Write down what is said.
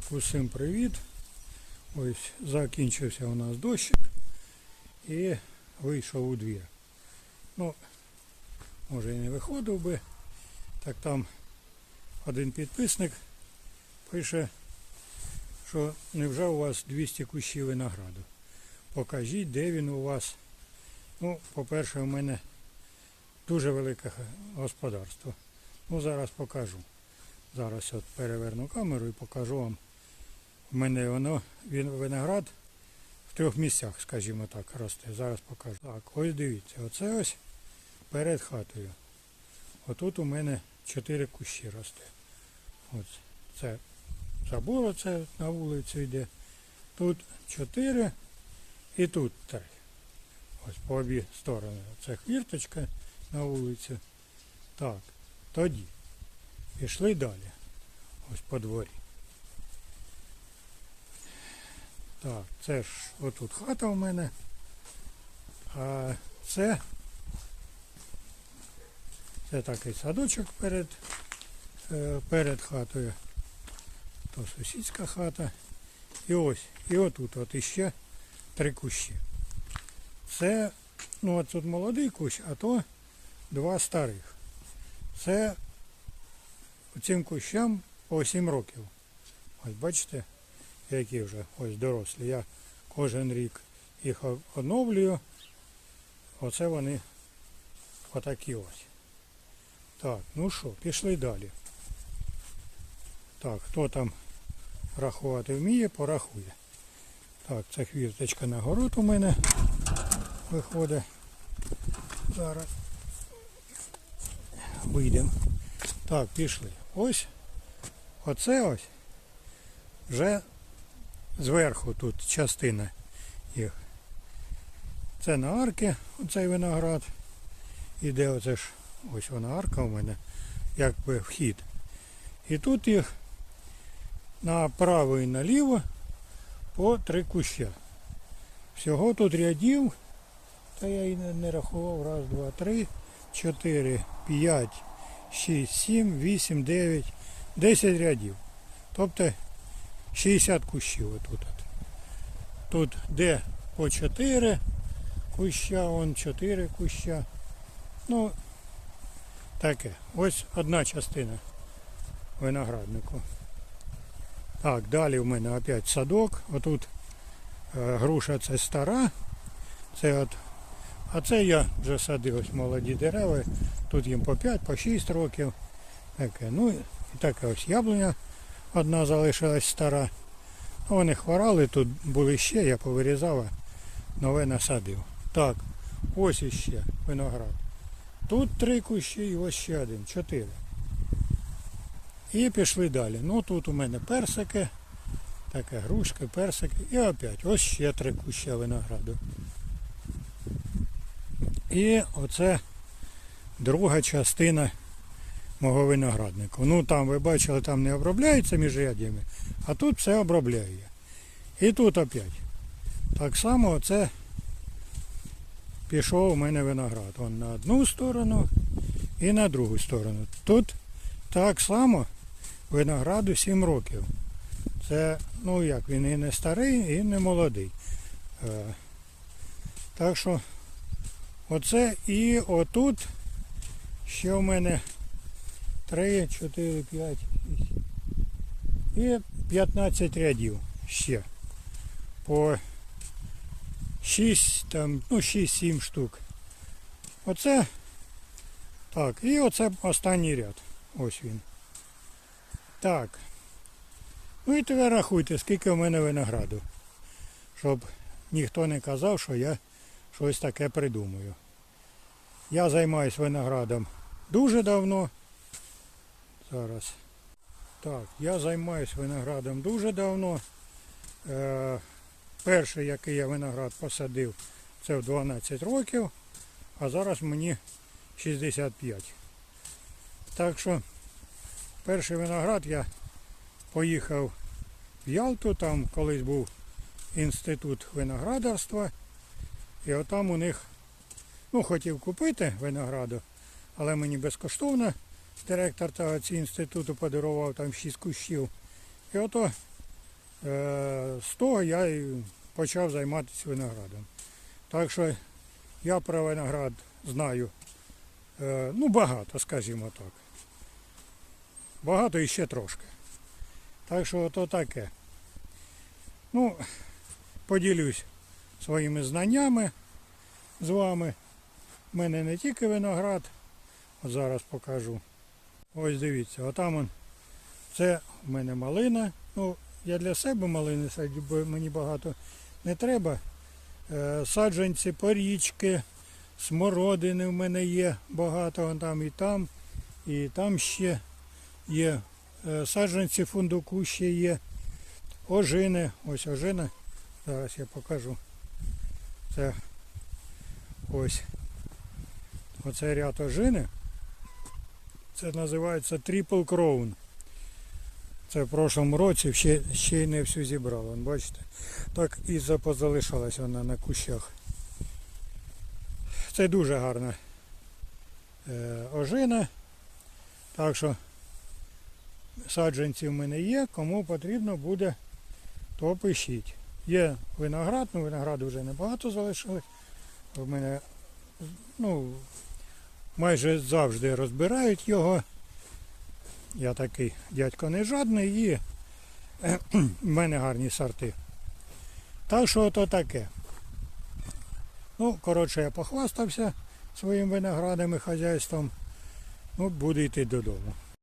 Так, усім привіт. Ось закінчився у нас дощик і вийшов у двір. Ну, може і не виходив би. Так там один підписник пише, що невже у вас 200 кущів винограду. Покажіть, де він у вас. Ну, по-перше, у мене дуже велике господарство. Ну, зараз покажу. Зараз от переверну камеру і покажу вам. У мене воно, він виноград в трьох місцях, скажімо так, росте. Зараз покажу. Так, ось дивіться, оце ось перед хатою. Отут у мене чотири кущі росте. Ось це забор це на вулицю йде. Тут чотири і тут три. Ось по обі сторони. Це хвірточка на вулицю. Так, тоді. Пішли далі. Ось по дворі. Так, це ж отут хата у мене. А це, це такий садочок перед, е, перед хатою. То сусідська хата. І ось, і отут от іще три кущі. Це, ну от тут молодий кущ, а то два старих. Це цим кущам по 7 років. Ось бачите, які вже ось дорослі. Я кожен рік їх оновлюю. Оце вони отакі ось. Так, ну що, пішли далі. Так, хто там рахувати вміє, порахує. Так, це хвірточка на город у мене виходить. Зараз вийдемо. Так, пішли. Ось оце ось вже зверху тут частина їх. Це на арки, оцей виноград. Іде оце ж, ось вона арка у мене, якби вхід. І тут їх направо і наліво по три куща. Всього тут рядів, та я і не, рахував, раз, два, три, чотири, п'ять, 6, 7, 8, 9, 10 рядів. Тобто 60 кущів отут. Тут де по 4 куща, вон 4 куща. Ну, таке. Ось одна частина винограднику. Так, далі в мене опять садок. Отут е, груша це стара. Це от, а це я вже садив ось молоді дерева. Тут їм по 5, по 6 років. Таке. Ну і така ось яблуня одна залишилась стара. Вони хворали, тут були ще, я повирізав, нове насадив. Так, ось іще виноград. Тут три кущі і ось ще один, чотири. І пішли далі. Ну тут у мене персики, таке грушки, персики. І опять ось ще три куща винограду. І оце друга частина мого винограднику. Ну там ви бачили, там не обробляється між рядями, а тут все обробляє. І тут опять. Так само це пішов у мене виноград. Он на одну сторону і на другу сторону. Тут так само винограду 7 років. Це, ну як, він і не старий, і не молодий. Е, так що оце і отут ще в мене 3, 4, 5, 6 і 15 рядів ще. По 6, там, ну 6-7 штук. Оце так, і оце останній ряд. Ось він. Так. Ну і тепер рахуйте, скільки в мене винограду. Щоб ніхто не казав, що я щось таке придумую. Я займаюся виноградом дуже давно. Зараз. Так, я займаюся виноградом дуже давно. Е, перший, який я виноград посадив, це в 12 років, а зараз мені 65. Так що перший виноград я поїхав в Ялту, там колись був інститут виноградарства. І отам у них, ну, хотів купити винограду, але мені безкоштовно директор того цього інституту подарував там 6 кущів. І ото Е, З того я і почав займатися виноградом. Так що я про виноград знаю е, ну, багато, скажімо так. Багато і ще трошки. Так що ото таке. Ну, поділюсь своїми знаннями з вами. У мене не тільки виноград, от зараз покажу. Ось дивіться, отам он. Це в мене малина. Ну, я для себе малини садю, бо мені багато не треба. Е, Саджанці, порічки, смородини в мене є багато, вон там і там, і там ще є. Е, Саджанці фундуку ще є. Ожини. Ось ожина. Зараз я покажу. Це ось. Оце ряд ожини. Це називається Triple Crown. Це в прошлому році ще, ще й не всю зібрав. Бачите? Так і запозалишалась вона на кущах. Це дуже гарна е, ожина. Так що саджанці в мене є, кому потрібно буде, то пишіть. Є виноград, ну винограду вже небагато залишилось. У мене ну, майже завжди розбирають його. Я такий дядько не жадний і в мене гарні сорти. Так що ото таке. Ну, коротше, я похвастався своїм виноградом і хазяйством. Ну, буду йти додому.